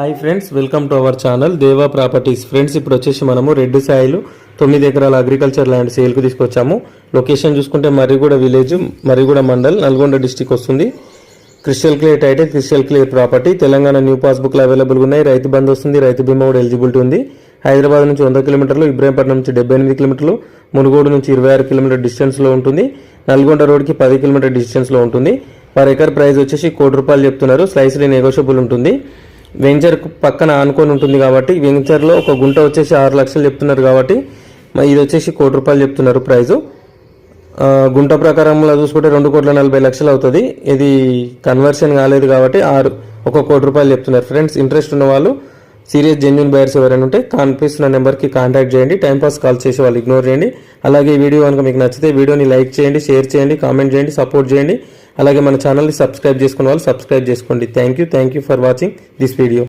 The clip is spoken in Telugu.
Hi friends welcome to our channel Deva properties. Friends ఇప్పుడు వచ్చేసి మనము రెడ్ సాయిలు తొమ్మిది ఎకరాల అగ్రికల్చర్ ల్యాండ్ సేల్కు తీసుకొచ్చాము. లొకేషన్ చూసుకుంటే మర్రిగూడ విలేజ్ మర్రిగూడ మండల్ నల్గొండ డిస్టిక్ వస్తుంది. Crystal clear title crystal clear property Telangana new పాస్బుక్లు అవైలబుల్గా ఉన్నాయి. రైతు బంధు వస్తుంది రైతు బీమా కూడా ఎలిజిబిలిటీ ఉంది. హైదరాబాద్ నుంచి వంద కిలోమీటర్లు ఇబ్రాహీంపట్నం నుంచి డెబ్బై ఎనిమిది కిలోమీటర్లు మునుగోడు నుంచి ఇరవై ఆరు కిలోమీటర్ డిస్టెన్స్లో ఉంటుంది. నల్గొండ రోడ్కి పది కిలోమీటర్ డిస్టెన్స్లో ఉంటుంది. పర్ ఎకర్ ప్రైస్ వచ్చేసి కోటి రూపాయలు చెప్తున్నారు. స్లైస్లీ నెగోషియబుల్ ఉంటుంది. వెంచర్ పక్కన ఆనుకొని ఉంటుంది కాబట్టి వెంచర్లో ఒక గుంట వచ్చేసి ఆరు లక్షలు చెప్తున్నారు కాబట్టి ఇది వచ్చేసి కోటి రూపాయలు చెప్తున్నారు ప్రైజు. గుంట ప్రకారంలో చూసుకుంటే రెండు కోట్ల నలభై లక్షలు అవుతుంది. ఇది కన్వర్షన్ కాలేదు కాబట్టి ఆరు ఒక కోటి రూపాయలు చెప్తున్నారు. ఫ్రెండ్స్ ఇంట్రెస్ట్ ఉన్న వాళ్ళు సీరియస్ జెన్యున్ బయర్స్ ఎవరైనా ఉంటే కనిపిస్తున్న నెంబర్కి కాంటాక్ట్ చేయండి. టైంపాస్ కాల్ చేసే వాళ్ళు ఇగ్నోర్ చేయండి. అలాగే వీడియో కనుక మీకు నచ్చితే వీడియోని లైక్ చేయండి షేర్ చేయండి కామెంట్ చేయండి సపోర్ట్ చేయండి. అలాగే మన ఛానల్ని సబ్స్క్రైబ్ చేసుకున్న వాళ్ళు సబ్స్క్రైబ్ చేసుకోండి. Thank you thank you for watching this video